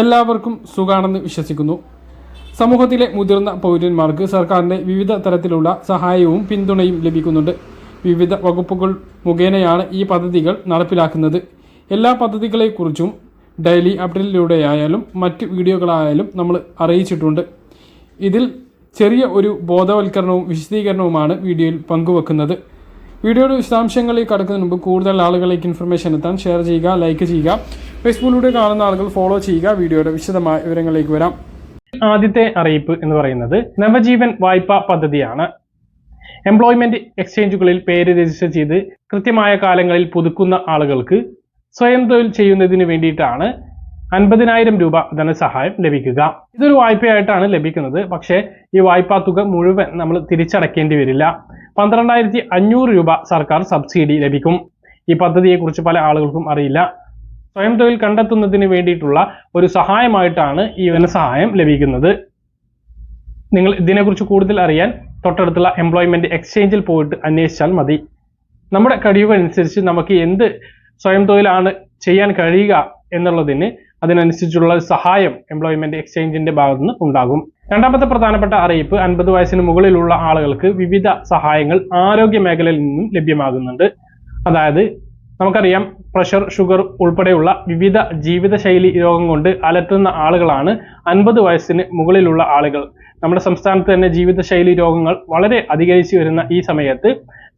എല്ലാവർക്കും സുഖാണെന്ന് വിശ്വസിക്കുന്നു. സമൂഹത്തിലെ മുതിർന്ന പൗരന്മാർക്ക് സർക്കാരിന്റെ വിവിധ തരത്തിലുള്ള സഹായവും പിന്തുണയും ലഭിക്കുന്നുണ്ട്. വിവിധ വകുപ്പുകൾ മുഖേനയാണ് ഈ പദ്ധതികൾ നടപ്പിലാക്കുന്നത്. എല്ലാ പദ്ധതികളെക്കുറിച്ചും ഡെയിലി അപ്ഡേറ്റിലൂടെയായാലും മറ്റ് വീഡിയോകളായാലും നമ്മൾ അറിയിച്ചിട്ടുണ്ട്. ഇതിൽ ചെറിയ ഒരു ബോധവൽക്കരണവും വിശദീകരണവുമാണ് വീഡിയോയിൽ പങ്കുവെക്കുന്നത്. വീഡിയോയുടെ വിശദാംശങ്ങളിൽ കടക്കുന്നതിന് മുമ്പ് കൂടുതൽ ആളുകളിലേക്ക് ഇൻഫർമേഷൻ എത്താൻ ഷെയർ ചെയ്യുക ലൈക്ക് ചെയ്യുക. ഫേസ്ബുക്കിലൂടെ കാണുന്ന ആളുകൾ ഫോളോ ചെയ്യുക. വീഡിയോയുടെ വിശദമായ വിവരങ്ങളിലേക്ക് വരാം. ആദ്യത്തെ അറിയിപ്പ് എന്ന് പറയുന്നത് നവജീവൻ വായ്പാ പദ്ധതിയാണ്. എംപ്ലോയ്മെന്റ് എക്സ്ചേഞ്ചുകളിൽ പേര് രജിസ്റ്റർ ചെയ്ത് കൃത്യമായ കാലങ്ങളിൽ പുതുക്കുന്ന ആളുകൾക്ക് സ്വയം തൊഴിൽ ചെയ്യുന്നതിന് വേണ്ടിയിട്ടാണ് അൻപതിനായിരം രൂപ ധനസഹായം ലഭിക്കുക. ഇതൊരു വായ്പയായിട്ടാണ് ലഭിക്കുന്നത്. പക്ഷേ ഈ വായ്പാ തുക മുഴുവൻ നമ്മൾ തിരിച്ചടക്കേണ്ടി വരില്ല. പന്ത്രണ്ടായിരത്തി അഞ്ഞൂറ് രൂപ സർക്കാർ സബ്സിഡി ലഭിക്കും. ഈ പദ്ധതിയെക്കുറിച്ച് പല ആളുകൾക്കും അറിയില്ല. സ്വയം തൊഴിൽ കണ്ടെത്തുന്നതിന് വേണ്ടിയിട്ടുള്ള ഒരു സഹായമായിട്ടാണ് ഈ ധനസഹായം ലഭിക്കുന്നത്. നിങ്ങൾ ഇതിനെക്കുറിച്ച് കൂടുതൽ അറിയാൻ തൊട്ടടുത്തുള്ള എംപ്ലോയ്മെന്റ് എക്സ്ചേഞ്ചിൽ പോയിട്ട് അന്വേഷിച്ചാൽ മതി. നമ്മുടെ കഴിവനുസരിച്ച് നമുക്ക് എന്ത് സ്വയം തൊഴിലാണ് ചെയ്യാൻ കഴിയുക എന്നുള്ളതിന് അതിനനുസരിച്ചുള്ള സഹായം എംപ്ലോയ്മെന്റ് എക്സ്ചേഞ്ചിന്റെ ഭാഗത്തുനിന്ന് ഉണ്ടാകും. രണ്ടാമത്തെ പ്രധാനപ്പെട്ട അറിയിപ്പ് അൻപത് വയസ്സിന് മുകളിലുള്ള ആളുകൾക്ക് വിവിധ സഹായങ്ങൾ ആരോഗ്യ മേഖലയിൽ നിന്നും ലഭ്യമാകുന്നുണ്ട്. അതായത് നമുക്കറിയാം പ്രഷർ ഷുഗർ ഉൾപ്പെടെയുള്ള വിവിധ ജീവിതശൈലി രോഗം കൊണ്ട് അലട്ടുന്ന ആളുകളാണ് അൻപത് വയസ്സിന് മുകളിലുള്ള ആളുകൾ. നമ്മുടെ സംസ്ഥാനത്ത് തന്നെ ജീവിതശൈലി രോഗങ്ങൾ വളരെ അധികരിച്ചു വരുന്ന ഈ സമയത്ത്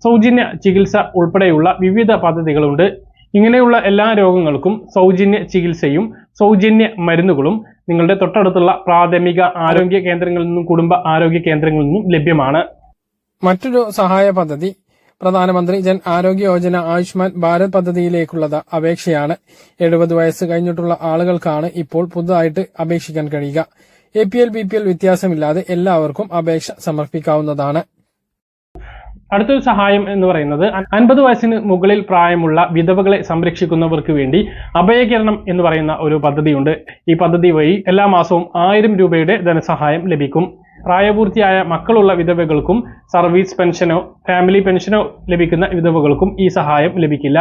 സൗജന്യ ചികിത്സ ഉൾപ്പെടെയുള്ള വിവിധ പദ്ധതികളുണ്ട്. ഇങ്ങനെയുള്ള എല്ലാ രോഗങ്ങൾക്കും സൗജന്യ ചികിത്സയും സൗജന്യ മരുന്നുകളും നിങ്ങളുടെ തൊട്ടടുത്തുള്ള പ്രാഥമിക ആരോഗ്യ കേന്ദ്രങ്ങളിൽ നിന്നും കുടുംബ ആരോഗ്യ കേന്ദ്രങ്ങളിൽ നിന്നും ലഭ്യമാണ്. മറ്റൊരു സഹായ പദ്ധതി പ്രധാനമന്ത്രി ജൻ ആരോഗ്യ യോജന ആയുഷ്മാൻ ഭാരത് പദ്ധതിയിലേക്കുള്ളത് അപേക്ഷയാണ്. എഴുപത് വയസ്സ് കഴിഞ്ഞിട്ടുള്ള ആളുകൾക്കാണ് ഇപ്പോൾ പുതുതായിട്ട് അപേക്ഷിക്കാൻ കഴിയുക. A P L B P L വ്യത്യാസമില്ലാതെ എല്ലാവർക്കും അപേക്ഷ സമർപ്പിക്കാവുന്നതാണ്. അടുത്തൊരു സഹായം എന്ന് പറയുന്നത് അൻപത് വയസ്സിന് മുകളിൽ പ്രായമുള്ള വിധവകളെ സംരക്ഷിക്കുന്നവർക്ക് വേണ്ടി അഭയകരണം എന്ന് പറയുന്ന ഒരു പദ്ധതിയുണ്ട്. ഈ പദ്ധതി വഴി എല്ലാ മാസവും ആയിരം രൂപയുടെ ധനസഹായം ലഭിക്കും. പ്രായപൂർത്തിയായ മക്കളുള്ള വിധവകൾക്കും സർവീസ് പെൻഷനോ ഫാമിലി പെൻഷനോ ലഭിക്കുന്ന വിധവകൾക്കും ഈ സഹായം ലഭിക്കില്ല.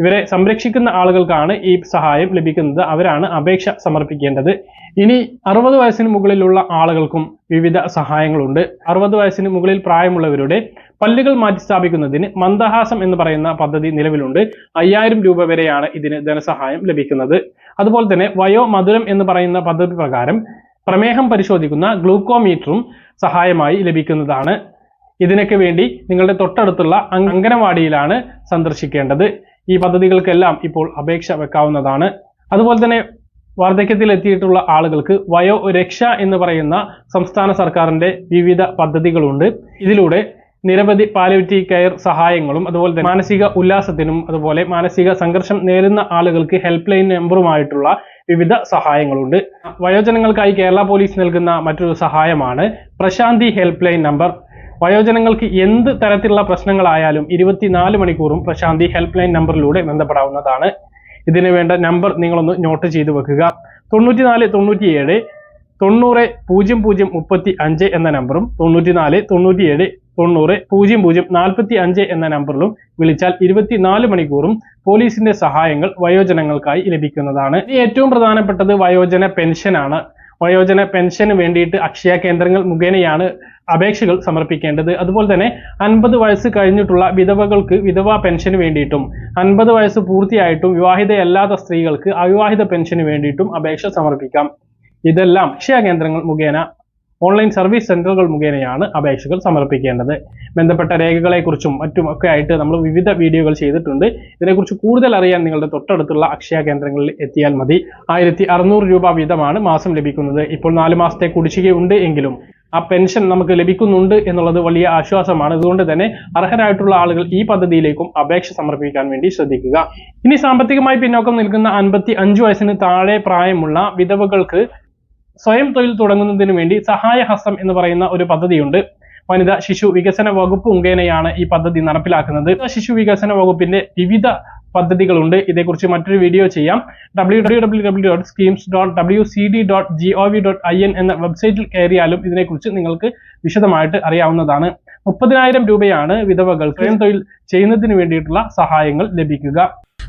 ഇവരെ സംരക്ഷിക്കുന്ന ആളുകൾക്കാണ് ഈ സഹായം ലഭിക്കുന്നത്. അവരാണ് അപേക്ഷ സമർപ്പിക്കേണ്ടത്. ഇനി അറുപത് വയസ്സിന് മുകളിലുള്ള ആളുകൾക്കും വിവിധ സഹായങ്ങളുണ്ട്. അറുപത് വയസ്സിന് മുകളിൽ പ്രായമുള്ളവരുടെ പല്ലുകൾ മാറ്റി സ്ഥാപിക്കുന്നതിന് മന്ദഹാസം എന്ന് പറയുന്ന പദ്ധതി നിലവിലുണ്ട്. അയ്യായിരം രൂപ വരെയാണ് ഇതിന് ധനസഹായം ലഭിക്കുന്നത്. അതുപോലെ തന്നെ വയോ മധുരം എന്ന് പറയുന്ന പദ്ധതി പ്രകാരം പ്രമേഹം പരിശോധിക്കുന്ന ഗ്ലൂക്കോമീറ്ററും സഹായമായി ലഭിക്കുന്നതാണ്. ഇതിനൊക്കെ വേണ്ടി നിങ്ങളുടെ തൊട്ടടുത്തുള്ള അംഗനവാടിയിലാണ് സന്ദർശിക്കേണ്ടത്. ഈ പദ്ധതികൾക്കെല്ലാം ഇപ്പോൾ അപേക്ഷ വെക്കാവുന്നതാണ്. അതുപോലെ തന്നെ വാർദ്ധക്യത്തിൽ എത്തിയിട്ടുള്ള ആളുകൾക്ക് വയോ രക്ഷ എന്ന് പറയുന്ന സംസ്ഥാന സർക്കാരിന്റെ വിവിധ പദ്ധതികളുണ്ട്. ഇതിലൂടെ നിരവധി പാലിയേറ്റീവ് കെയർ സഹായങ്ങളും അതുപോലെ തന്നെ മാനസിക ഉല്ലാസത്തിനും അതുപോലെ മാനസിക സംഘർഷം നേരുന്ന ആളുകൾക്ക് ഹെൽപ്പ് ലൈൻ നമ്പറുമായിട്ടുള്ള വിവിധ സഹായങ്ങളുണ്ട്. വയോജനങ്ങൾക്കായി കേരള പോലീസ് നൽകുന്ന മറ്റൊരു സഹായമാണ് പ്രശാന്തി ഹെൽപ്പ് ലൈൻ നമ്പർ. വയോജനങ്ങൾക്ക് എന്ത് തരത്തിലുള്ള പ്രശ്നങ്ങളായാലും ഇരുപത്തിനാല് മണിക്കൂറും പ്രശാന്തി ഹെൽപ്പ് ലൈൻ നമ്പറിലൂടെ ബന്ധപ്പെടാവുന്നതാണ്. ഇതിനു വേണ്ട നമ്പർ നിങ്ങളൊന്ന് നോട്ട് ചെയ്തു വെക്കുക. തൊണ്ണൂറ്റിനാല് തൊണ്ണൂറ്റിയേഴ് തൊണ്ണൂറ് പൂജ്യം പൂജ്യം മുപ്പത്തി അഞ്ച് എന്ന നമ്പറും തൊണ്ണൂറ്റിനാല് തൊണ്ണൂറ്റിയേഴ് തൊണ്ണൂറ് പൂജ്യം പൂജ്യം നാൽപ്പത്തി അഞ്ച് എന്ന നമ്പറിലും വിളിച്ചാൽ ഇരുപത്തിനാല് മണിക്കൂറും പോലീസിന്റെ സഹായങ്ങൾ വയോജനങ്ങൾക്കായി ലഭിക്കുന്നതാണ്. ഏറ്റവും പ്രധാനപ്പെട്ടത് വയോജന പെൻഷനാണ് വയോജന പെൻഷന് വേണ്ടിയിട്ട് അക്ഷയ കേന്ദ്രങ്ങൾ മുഖേനയാണ് അപേക്ഷകൾ സമർപ്പിക്കേണ്ടത്. അതുപോലെ തന്നെ അൻപത് വയസ്സ് കഴിഞ്ഞിട്ടുള്ള വിധവകൾക്ക് വിധവാ പെൻഷന് വേണ്ടിയിട്ടും അൻപത് വയസ്സ് പൂർത്തിയായിട്ടും വിവാഹിതയല്ലാത്ത സ്ത്രീകൾക്ക് അവിവാഹിത പെൻഷന് വേണ്ടിയിട്ടും അപേക്ഷ സമർപ്പിക്കാം. ഇതെല്ലാം അക്ഷയ കേന്ദ്രങ്ങൾ മുഖേന ഓൺലൈൻ സർവീസ് സെന്ററുകൾ മുഖേനയാണ് അപേക്ഷകൾ സമർപ്പിക്കേണ്ടത്. ബന്ധപ്പെട്ട രേഖകളെക്കുറിച്ചും മറ്റും ഒക്കെ ആയിട്ട് നമ്മൾ വിവിധ വീഡിയോകൾ ചെയ്തിട്ടുണ്ട്. ഇതിനെക്കുറിച്ച് കൂടുതൽ അറിയാൻ നിങ്ങളുടെ തൊട്ടടുത്തുള്ള അക്ഷയ കേന്ദ്രങ്ങളിൽ എത്തിയാൽ മതി. ആയിരത്തി അറുന്നൂറ് രൂപ വീതമാണ് മാസം ലഭിക്കുന്നത്. ഇപ്പോൾ നാല് മാസത്തെ കുടിശ്ശികയുണ്ട് എങ്കിലും ആ പെൻഷൻ നമുക്ക് ലഭിക്കുന്നുണ്ട് എന്നുള്ളത് വലിയ ആശ്വാസമാണ്. അതുകൊണ്ട് തന്നെ അർഹരായിട്ടുള്ള ആളുകൾ ഈ പദ്ധതിയിലേക്കും അപേക്ഷ സമർപ്പിക്കാൻ വേണ്ടി ശ്രദ്ധിക്കുക. ഇനി സാമ്പത്തികമായി പിന്നോക്കം നിൽക്കുന്ന അൻപത്തി അഞ്ചു വയസ്സിന് താഴെ പ്രായമുള്ള വിധവകൾക്ക് സ്വയം തൊഴിൽ തുടങ്ങുന്നതിന് വേണ്ടി സഹായഹസ്തം എന്ന് പറയുന്ന ഒരു പദ്ധതിയുണ്ട്. വനിതാ ശിശു വികസന വകുപ്പ് മുഖേനയാണ് ഈ പദ്ധതി നടപ്പിലാക്കുന്നത്. ശിശു വികസന വകുപ്പിന്റെ വിവിധ പദ്ധതികളുണ്ട്. ഇതേക്കുറിച്ച് മറ്റൊരു വീഡിയോ ചെയ്യാം. W W W W dot schemes dot W C D dot G O V dot I N എന്ന വെബ്സൈറ്റിൽ കയറിയാലും ഇതിനെക്കുറിച്ച് നിങ്ങൾക്ക് വിശദമായിട്ട് അറിയാവുന്നതാണ്. മുപ്പതിനായിരം രൂപയാണ് വിധവകൾ സ്വയം തൊഴിൽ ചെയ്യുന്നതിന് വേണ്ടിയിട്ടുള്ള സഹായങ്ങൾ ലഭിക്കുക.